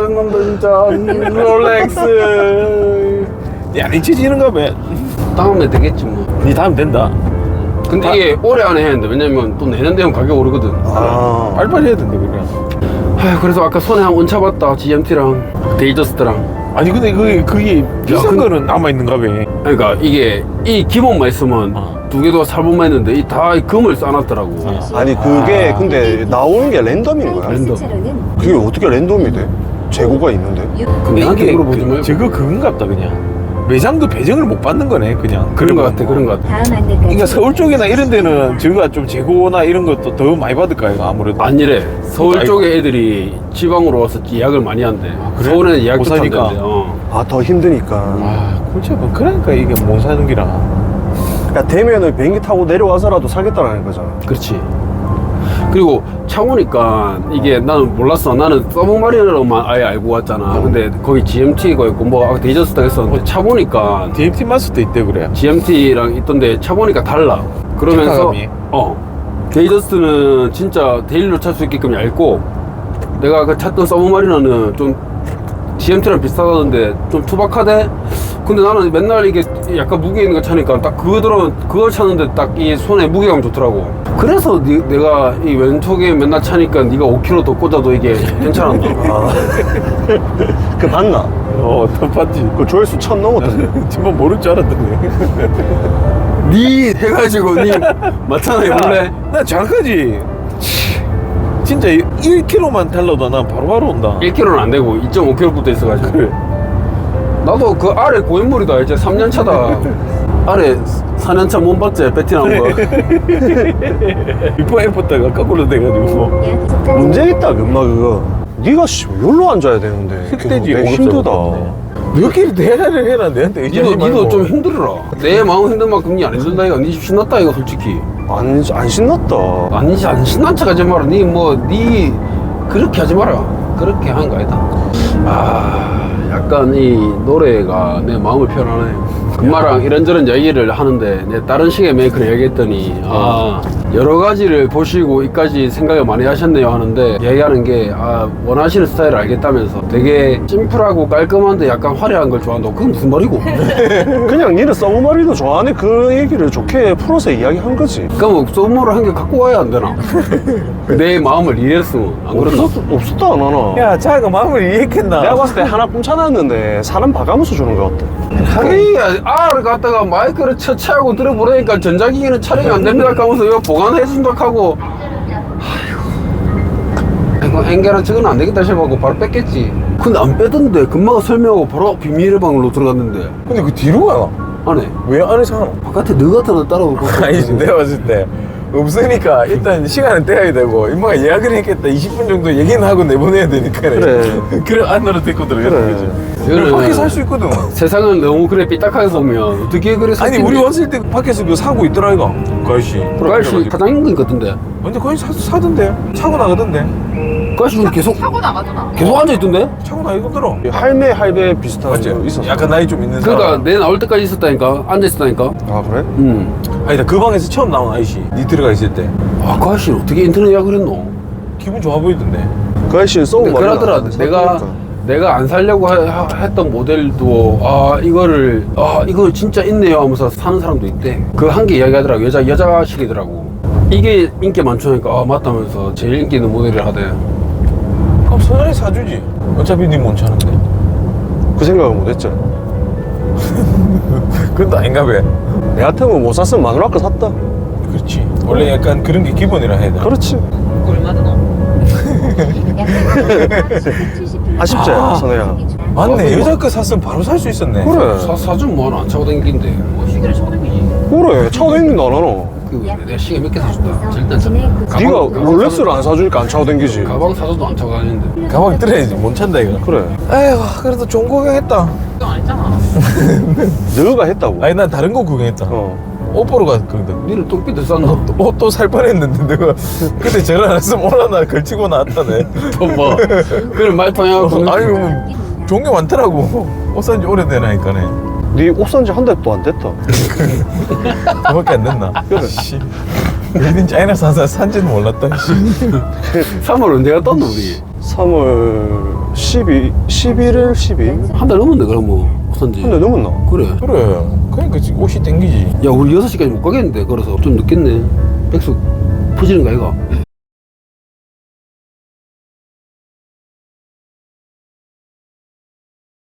짜증난다 진짜 롤렉스 야 잊혀지는가 봐. 다음에 되겠지 뭐 니 다음 된다. 근데 이게 올해 안에 해야 되는데 왜냐면 또 내년 되면 가격 오르거든 아, 빨리빨리 해야 된다 그래. 아휴, 그래서 아까 손에 한 온차 봤다 GMT랑 데이저스트랑 아니 근데 그게 그게 비싼 근데- 거는 남아 있는가 봐. 그러니까 이게 이 기본만 있으면 어. 두 개도 살본만 했는데 이 다 금을 쌓아놨더라고 아니 그게 근데 나오는 게 랜덤인 거야? 랜덤. 그게 어떻게 랜덤이 돼? 재고가 있는데? 근데 이게 물어보지 그, 말고 저거 그건갑다 그냥. 매장도 배정을 못 받는 거네 그냥. 그런 거 같아 뭐. 그런 거 같아 다음 안내까지 그러니까 서울 쪽이나 이런 데는 저거가 좀 재고나 이런 것도 더 많이 받을 거야 이거 아무래도. 아니래 서울 아이고. 쪽에 애들이 지방으로 와서 예약을 많이 한대 그래? 서울에는 예약도 못안 사니까. 어. 아 더 힘드니까 아 골치. 그러니까 이게 못 사는 기라. 그러니까 되면은 비행기 타고 내려와서라도 사겠다라는 거잖아 그렇지 그리고 차 보니까 이게 나는 몰랐어 나는 서브마리너로만 아예 알고 왔잖아 근데 거기 GMT가 있고 뭐 데이저스타 했었는데 차 보니까 DMT 마스도 있대 그래. GMT랑 있던데 차 보니까 달라. 그러면서 착화감이? 어 데이저스트는 진짜 데일리로 찰 수 있게끔 얇고 내가 그 찾던 서브마리너는 좀 GMT랑 비슷하다던데 좀 투박하대. 근데 나는 맨날 이게 약간 무게 있는 거 차니까 딱 그거 들어 그걸 차는데 딱 이 손에 무게감 좋더라고. 그래서 니- 내가 이 왼쪽에 맨날 차니까 네가 5kg 더 꽂아도 이게 괜찮았나? 그 봤나? 어, 더 봤지. 그 조회수 천 넘었던데 정말 모를 줄 알았던데. 니 해가지고 니 맞잖아 원래. 나 정확하지. 진짜 1km만 달러도 난 바로바로 온다. 1kg는 안 되고 2.5kg 붙어 있어가지고. 그래. 나도 그 아래 고인물이다 이제 3년 차다. 아래 4년 차 몸봤지 배티난 거. 애프 때가 거꾸로 돼가지고. 약 속도 문제 있다 금마 그거. 네가 씨 여기로 앉아야 되는데. 내 힘들다. 몇개 대화를 해라. 내한테 니도. 니도 좀 힘들어라. 내 마음 힘든 만큼 니안 힘든다 이거. 니 신났다 이거 솔직히. 안, 안 신났다. 아니지 안 신난 척 하지 마라. 니뭐니 그렇게 하지 마라. 그렇게 하는 거 아니다 아 약간 이 노래가 내 마음을 표현하네. 금마랑 이런저런 얘기를 하는데 내 다른 식의 메이크를 얘기했더니 아 여러 가지를 보시고 이까지 생각을 많이 하셨네요 하는데 얘기하는 게 아 원하시는 스타일을 알겠다면서 되게 심플하고 깔끔한데 약간 화려한 걸 좋아한다고 그게 무슨 말이고? 그냥 니는 서브마리도 좋아하네. 그 얘기를 좋게 풀어서 이야기한 거지. 그럼 소모를 한 개 갖고 와야 안 되나? 내 마음을 이해했으면 안 그랬나? 없었, 없었다 안 하나. 야, 자가 마음을 이해했겠나? 내가 봤을 때 하나뿐 찾았는데 사람 봐가면서 주는 거 어때? 그래 R을 갖다가 마이크를 처치하고 들어보려니까 전자기기는 촬영이 안 됩니다 하면서 이거 보 관해 준다 하고. 아이고 앵겔은 저건 안 되겠다 싶어갖고 바로 뺐겠지. 근데 안 빼던데. 금마가 설명하고 바로 비밀의 방으로 들어갔는데. 근데 그 뒤로 가나? 안에 왜 안에서 하나? 바깥에 너 같은 애 따라오고 아니지, 내가 봤을 때. 없으니까 일단 시간은 떼야 되고 임마가 예약을 했겠다. 20분 정도 얘기는 하고 내보내야 되니까. 그래. 그래 안으로 데리고 들어가는 거지. 이거는 밖에 살수 있거든. 세상을 너무 그래 삐딱하게 보면. 어떻게 그래 아니 우리 왔을 때 밖에서 그 사고 있더라 이거. 그 아저씨 그 아저씨 사장님 같던데. 근데 거기 사, 사던데. 사고 나가던데 그 아저씨 계속 사고 나가잖아. 계속 앉아 있던데? 사고 나가더라 할매 할배 비슷한 맞지? 거 있었어. 약간 나이 좀 있는 그러니까 사람. 내 나올 때까지 있었다니까? 앉아 있었다니까? 아 그래? 음. 아니다 그 방에서 처음 나온 아저씨. 니 들어가 있을 때. 아, 그 아저씨 어떻게 인터넷 예약을 했노? 기분 좋아 보이던데. 그 아저씨는 근데 서브마리 그러더라. 내가 내가 안 살려고 하- 하- 했던 모델도 아 이거를 아 이거 진짜 있네요 하면서 사는 사람도 있대. 그 한 개 이야기하더라고. 여자 여자식이더라고. 이게 인기 많죠니까 아 맞다면서 제일 인기 있는 모델을 하대 그럼 선현이 사주지. 어차피 니못 차는데. 그 생각을 못했죠. 그건 또 아닌가 봐 내 같으면 못 샀으면 마누라 거 샀다. 그렇지. 원래 약간 그런 게 기본이라 해야 되나 그렇지. 얼마 드나? 아쉽지 아. 선우야. 맞네. 여자 거 샀으면 바로 살 수 있었네. 그래. 사, 사준 뭐 하나 안 차고 다니긴데 뭐 시계를 쳐다니지. 그래. 차고 다니는 하나 그 내가 시계 몇 개 사준다. 절대 안 가방- 네가 롤렉스를 안 사주니까 안 차고 다니지. 가방 사줘도 안 차고 다니는데. 가방 들어야지. 못 찬다 이거? 그래. 에휴 그래도 좋은 거 구경 했다. 그거 아니잖아. 너가 했다고. 아니 난 다른 거 구경했다. 어. 옷 보러 갔거든. 니는 똥삐들 쌌나? 옷도 살 뻔했는데 내가. 그때 전화 안 했으면 올라나 걸치고 나왔다네. 또 뭐. 그런 말통해갖고 아니 뭐 종류 많더라고. 옷 산지 오래되나니까네 네옷 산지 한 달도 안 됐다. 그밖에 안 됐나? 씨. 얘는 짜이나 사서 산지는 몰랐다 씨. 3월 언제 갔다 왔노 우리? 3월 12, 11일, 12일? 한 달 넘었네 그럼 뭐 산지. 근데 넘었나? 그래. 그래. 그러니까 지금 옷이 땡기지. 야 우리 6시까지 못 가겠는데 걸어서. 좀 늦겠네. 백숙 퍼지는 거 아이가